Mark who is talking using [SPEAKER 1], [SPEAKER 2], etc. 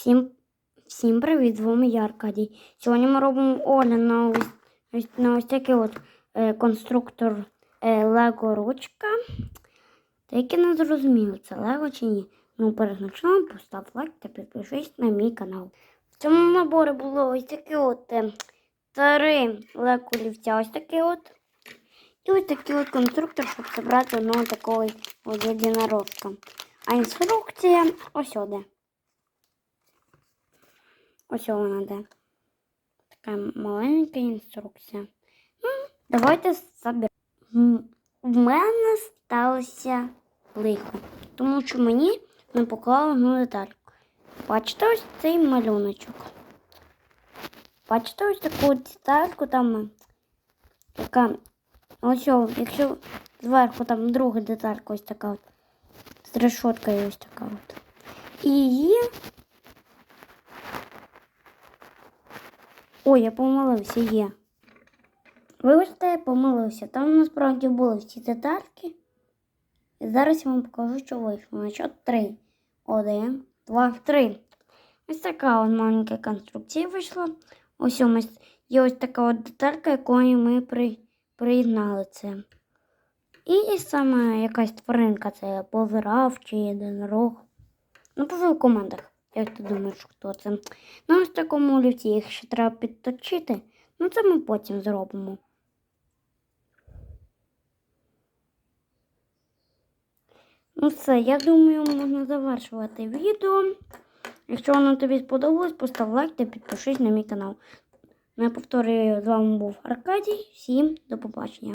[SPEAKER 1] Всім, всім привіт, з вами я Аркадій. Сьогодні ми робимо огляд на ось, на ось такий от е, конструктор е, Лего ручка. Яке не зрозуміло, це Лего чи ні. Ну, перед постав лайк та підпишись на мій канал. В цьому наборі було ось такі от е, три Лего ось такий от. І ось такий от конструктор, щоб зібрати одного такого от єдинорожка. А інструкція ось оде. Ось вона де. Така маленька інструкція. Ну, давайте заберемо. В мене сталося лихо, тому що мені не поклали одну детальку. Бачите ось цей малюночок. Бачите ось таку детальку там, яка ось, якщо зверху там друга деталька ось така от, з решоткою ось така от. І її Ой, я помилився, є. Вибачте, я помилився. Там насправді були всі детальки. І зараз я вам покажу, що вийшло. Значить, три. Один, два, три. Ось така от маленька конструкція вийшла. Ось у нас є ось така от деталька, якою ми при... приєднали це. І саме якась тваринка, це повирав чи єдинорог. Пиши в коментах. Як ти думаєш, хто це? Ну, ось такому олівці їх ще треба підточити. Ну, це ми потім зробимо. Ну все, я думаю, можна завершувати відео. Якщо воно тобі сподобалось, постав лайк та підпишись на мій канал. Я повторюю, з вами був Аркадій. Всім до побачення.